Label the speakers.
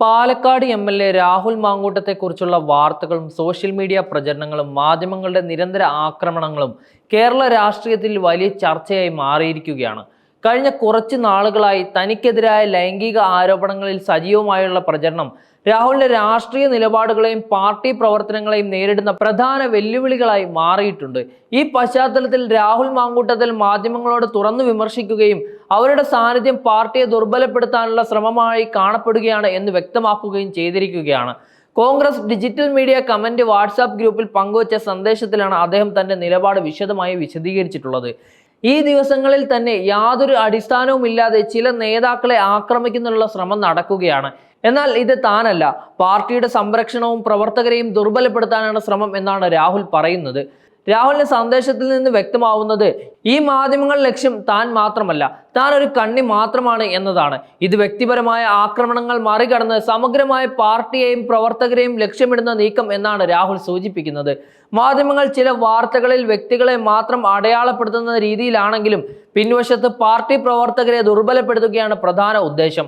Speaker 1: Palakkad M L A Rahul മാങ്കൂട്ടത്തെക്കുറിച്ചുള്ള വാർത്തകളും social media പ്രചരണങ്ങളും മാധ്യമങ്ങളുടെ നിരന്തര ആക്രമണങ്ങളും കേരള രാഷ്ട്രീയത്തിൽ വലിയ ചർച്ചയായി മാറിയിരിക്കുകയാണ്. കഴിഞ്ഞ കുറച്ച് നാളുകളായി തനിക്കെതിരായ ലൈംഗിക ആരോപണങ്ങളിൽ സജീവമായുള്ള പ്രചരണം രാഹുലിന്റെ രാഷ്ട്രീയ നിലപാടുകളെയും പാർട്ടി പ്രവർത്തനങ്ങളെയും നേരിടുന്ന പ്രധാന വെല്ലുവിളികളായി മാറിയിട്ടുണ്ട്. ഈ പശ്ചാത്തലത്തിൽ രാഹുൽ മാങ്കൂട്ടത്തിൽ മാധ്യമങ്ങളോട് തുറന്നു വിമർശിക്കുകയും അവരുടെ സാന്നിധ്യം പാർട്ടിയെ ദുർബലപ്പെടുത്താനുള്ള ശ്രമമായി കാണപ്പെടുകയാണ് എന്ന് വ്യക്തമാക്കുകയും ചെയ്തിരിക്കുകയാണ്. Congress digital media comment WhatsApp ഗ്രൂപ്പിൽ പങ്കുവച്ച സന്ദേശത്തിലാണ് അദ്ദേഹം തന്റെ നിലപാട് വിശദമായി വിശദീകരിച്ചിട്ടുള്ളത്. ഈ ദിവസങ്ങളിൽ തന്നെ യാതൊരു അടിസ്ഥാനവുമില്ലാതെ ചില നേതാക്കളെ ആക്രമിക്കുന്നതിനുള്ള ശ്രമം നടക്കുകയാണ്. എന്നാൽ ഇത് താനല്ല. പാർട്ടിയുടെ സംരക്ഷണവും പ്രവർത്തകരെയും ദുർബലപ്പെടുത്താനാണ് ശ്രമം എന്നാണ് രാഹുൽ പറയുന്നത്. രാഹുലിന്റെ സന്ദേശത്തിൽ നിന്ന് വ്യക്തമാവുന്നത് ഈ മാധ്യമങ്ങൾ ലക്ഷ്യം താൻ മാത്രമല്ല താൻ ഒരു കണ്ണി മാത്രമാണ് എന്നതാണ്. ഇത് വ്യക്തിപരമായ ആക്രമണങ്ങൾ മറികടന്ന് സമഗ്രമായ പാർട്ടിയെയും പ്രവർത്തകരെയും ലക്ഷ്യമിടുന്ന നീക്കം എന്നാണ് രാഹുൽ സൂചിപ്പിക്കുന്നത്. മാധ്യമങ്ങൾ ചില വാർത്തകളിൽ വ്യക്തികളെ മാത്രം അടയാളപ്പെടുത്തുന്ന രീതിയിലാണെങ്കിലും പിൻവശത്ത് പാർട്ടി പ്രവർത്തകരെ ദുർബലപ്പെടുത്തുകയാണ് പ്രധാന ഉദ്ദേശം.